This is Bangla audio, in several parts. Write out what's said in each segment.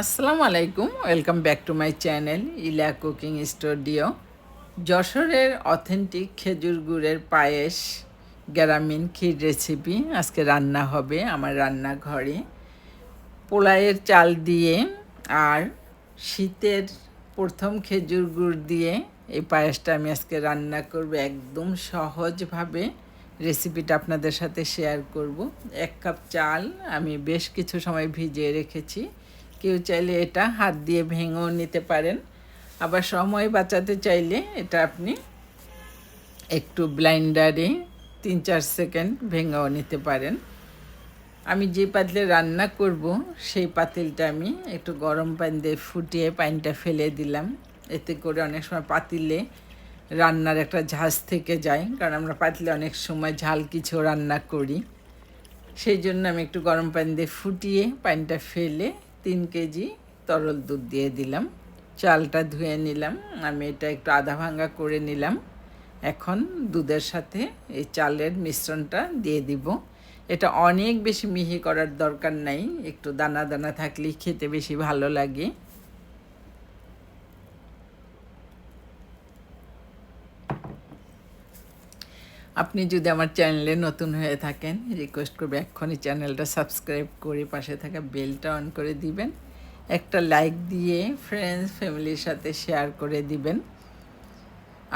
আসসালামু আলাইকুম, welcome back to my channel Ila cooking studio. যশোরের অথেন্টিক খেজুর গুড়ের পায়েস গ্রামীণ ক্ষীর রেসিপি আজকে রান্না হবে আমার রান্নাঘরে পোলাইয়ের চাল দিয়ে আর শীতের প্রথম খেজুর গুড় দিয়ে এই পায়েসটা আমি আজকে রান্না করব একদম সহজভাবে। রেসিপিটা আপনাদের সাথে শেয়ার করব। এক কাপ চাল আমি বেশ কিছু সময় ভিজিয়ে রেখেছি। কেউ চাইলে এটা হাত দিয়ে ভেঙেও নিতে পারেন। আবার সময় বাঁচাতে চাইলে এটা আপনি একটু ব্লাইন্ডারে তিন চার সেকেন্ড ভেঙেও নিতে পারেন। আমি যে পাতিলে রান্না করব, সেই পাতিলটা আমি একটু গরম পানি দিয়ে ফুটিয়ে পানিটা ফেলে দিলাম। এতে করে অনেক সময় পাতিলে রান্নার একটা ঝাঁজ থেকে যায়, কারণ আমরা পাতিলে অনেক সময় ঝাল কিছু রান্না করি। সেই জন্য আমি একটু গরম পানি দিয়ে ফুটিয়ে পানিটা ফেলে তিন কেজি তরল দুধ দিয়ে দিলাম। চালটা ধুয়ে নিলাম। আমি এটা একটু আধা ভাঙ্গা করে নিলাম। এখন দুধের সাথে এই চালের মিশ্রণটা দিয়ে দিব। এটা অনেক বেশি মিহি করার দরকার নাই। একটু দানা দানা থাকলেই খেতে বেশি ভালো লাগে। আপনি যদি আমার চ্যানেলে নতুন হয়ে থাকেন রিকোয়েস্ট করবে এক্ষুনি চ্যানেলটা সাবস্ক্রাইব করে পাশে থাকা বেলটা অন করে দিবেন। একটা লাইক দিয়ে ফ্রেন্ডস ফ্যামিলির সাথে শেয়ার করে দিবেন।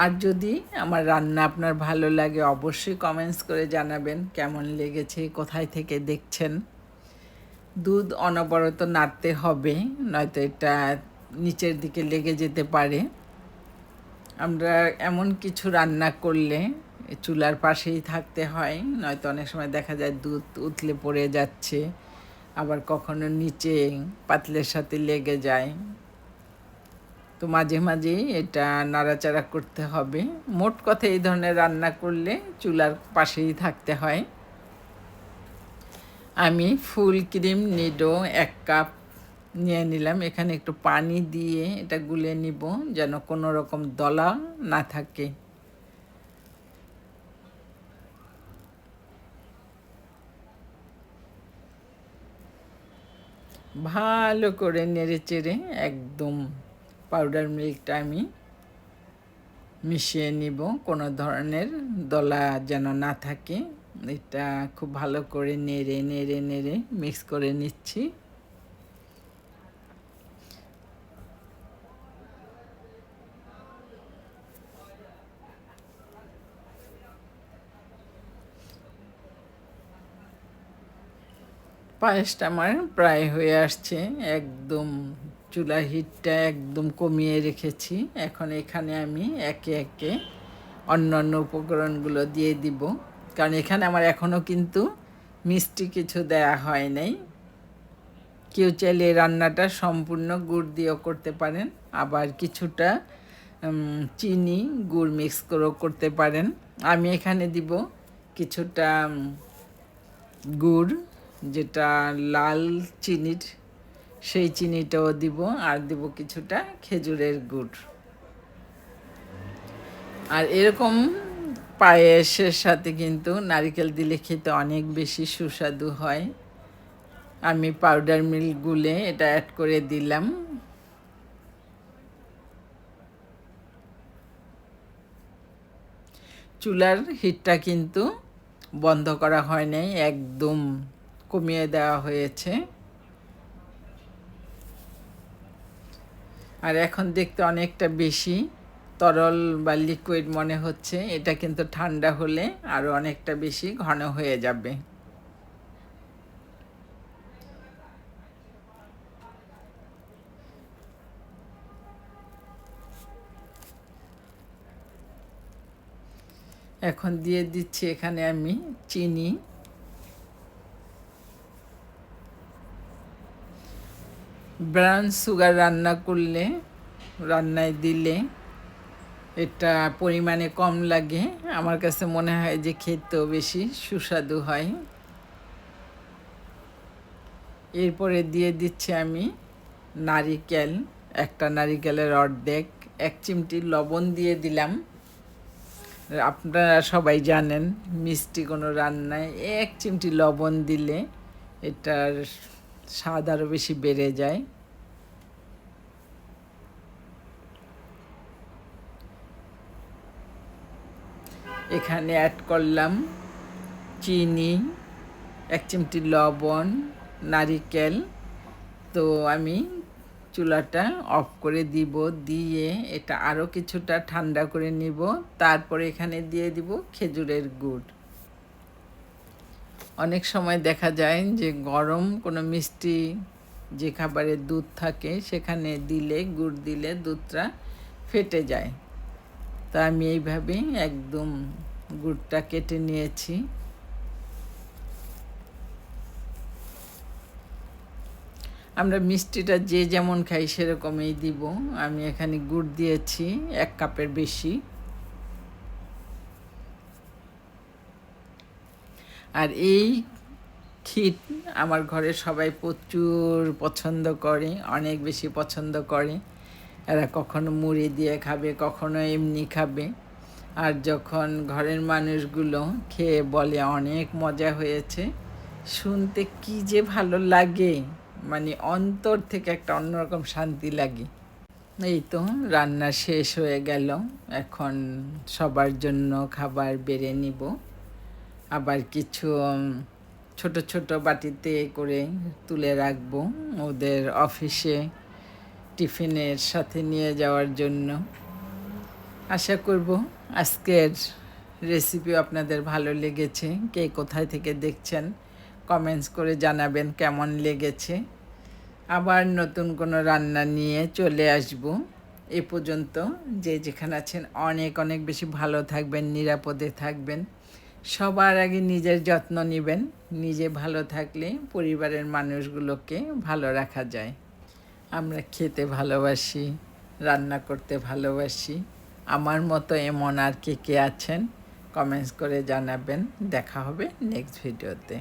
আর যদি আমার রান্না আপনার ভালো লাগে, অবশ্যই কমেন্টস করে জানাবেন, কেমন লেগেছে, কোথায় থেকে দেখছেন। দুধ অনবরত নাড়তে হবে, নয়তো এটা নিচের দিকে লেগে যেতে পারে। আমরা এমন কিছু রান্না করলে চুলার পাশেই থাকতে হয়, নয়তো অনেক সময় দেখা যায় দুধ উতলে পড়ে যাচ্ছে, আবার কখনো নিচে পাতলের সাথে লেগে যায়। তো মাঝে মাঝেই এটা নাড়াচাড়া করতে হবে। মোট কথা এই ধরনের রান্না করলে চুলার পাশেই থাকতে হয়। আমি ফুল ক্রিম নিডো এক কাপ নিয়ে নিলাম। এখানে একটু পানি দিয়ে এটা গুলে নিব যেন কোনো রকম দলা না থাকে। ভালো করে নেড়ে চেড়ে একদম পাউডার মিল্কটা আমি মিশিয়ে নিব। কোনো ধরনের দলা যেন না থাকে। এটা খুব ভালো করে নেড়ে নেড়ে নেড়ে মিক্স করে নিচ্ছি। পায়েসটা আমার প্রায় হয়ে আসছে। একদম চুলা হিটটা একদম কমিয়ে রেখেছি। এখন এখানে আমি একে একে অন্য অন্য উপকরণগুলো দিয়ে দিব। কারণ এখানে আমার এখনও কিন্তু মিষ্টি কিছু দেয়া হয় নাই। কেউ চাইলে রান্নাটা সম্পূর্ণ গুড় দিয়েও করতে পারেন। আবার কিছুটা চিনি গুড় মিক্স করেও করতে পারেন। আমি এখানে দিব কিছুটা গুড় যেটা লাল চিনির, সেই চিনিটাও দিব আর দিব কিছুটা খেজুরের গুড়। আর এরকম পায়েসের সাথে কিন্তু নারিকেল দিলে খেতে অনেক বেশি সুস্বাদু হয়। আমি পাউডার মিল্ক গুলে এটা অ্যাড করে দিলাম। চুলার হিটটা কিন্তু বন্ধ করা হয় নাই, একদম কমিয়ে দেওয়া হয়েছে। আর এখন দেখতে অনেকটা বেশি, তরল বা লিকুইড মনে হচ্ছে, এটা কিন্তু ঠান্ডা হলে আরও অনেকটা বেশি ঘন হয়ে যাবে। এখন দিয়ে দিচ্ছি এখানে আমি চিনি। ব্রাউন সুগার রান্না করলে, রান্নায় দিলে এটা পরিমাণে কম লাগে। আমার কাছে মনে হয় যে খেতেও বেশি সুস্বাদু হয়। এরপরে দিয়ে দিচ্ছি আমি নারিকেল, একটা নারিকেলের অর্ধেক, এক চিমটি লবণ দিয়ে দিলাম। আপনারা সবাই জানেন মিষ্টি কোনো রান্নায় এক চিমটি লবণ দিলে এটার স্বাদ আরও বেশি বেড়ে যায়। এখানে অ্যাড করলাম চিনি, এক চিমটি লবণ, নারিকেল। তো আমি চুলাটা অফ করে দিব, দিয়ে এটা আরও কিছুটা ঠান্ডা করে নিব। তারপরে এখানে দিয়ে দিব খেজুরের গুড়। অনেক সময় দেখা যায় যে গরম কোনো মিষ্টি যে খাবারের দুধ থাকে, সেখানে দিলে, গুড় দিলে দুধটা ফেটে যায়। তা আমি এইভাবেই একদম গুড়টা কেটে নিয়েছি। আমরা মিষ্টিটা যে যেমন খাই সেরকমই দিব। আমি এখানে গুড় দিয়েছি এক কাপের বেশি। আর এই ক্ষীর আমার ঘরে সবাই প্রচুর পছন্দ করে, অনেক বেশি পছন্দ করে। এরা কখনো মুড়ি দিয়ে খাবে, কখনো এমনি খাবে। আর যখন ঘরের মানুষগুলো খেয়ে বলে অনেক মজা হয়েছে, শুনতে কি যে ভালো লাগে। মানে অন্তর থেকে একটা অন্যরকম শান্তি লাগে। এই তো রান্না শেষ হয়ে গেল। এখন সবার জন্য খাবার বেড়ে নিব। আবার কিছু ছোট ছোট বাটিতে করে তুলে রাখব ওদের অফিসে টিফিনের সাথে নিয়ে যাওয়ার জন্য। আশা করব আজকের রেসিপি আপনাদের ভালো লেগেছে। কে কোথায় থেকে দেখছেন কমেন্টস করে জানাবেন কেমন লেগেছে। আবার নতুন কোনো রান্না নিয়ে চলে আসব। এ পর্যন্ত যে যেখানে আছেন, অনেক অনেক বেশি ভালো থাকবেন, নিরাপদে থাকবেন। সবার আগে নিজের যত্ন নেবেন, নিজে ভালো থাকলে পরিবারের মানুষগুলোকে ভালো রাখা যায়। আমরা খেতে ভালোবাসি, রান্না করতে ভালোবাসি, আমার মতো এমন আর কে কে আছেন? কমেন্টস করে জানাবেন। দেখা হবে নেক্সট ভিডিওতে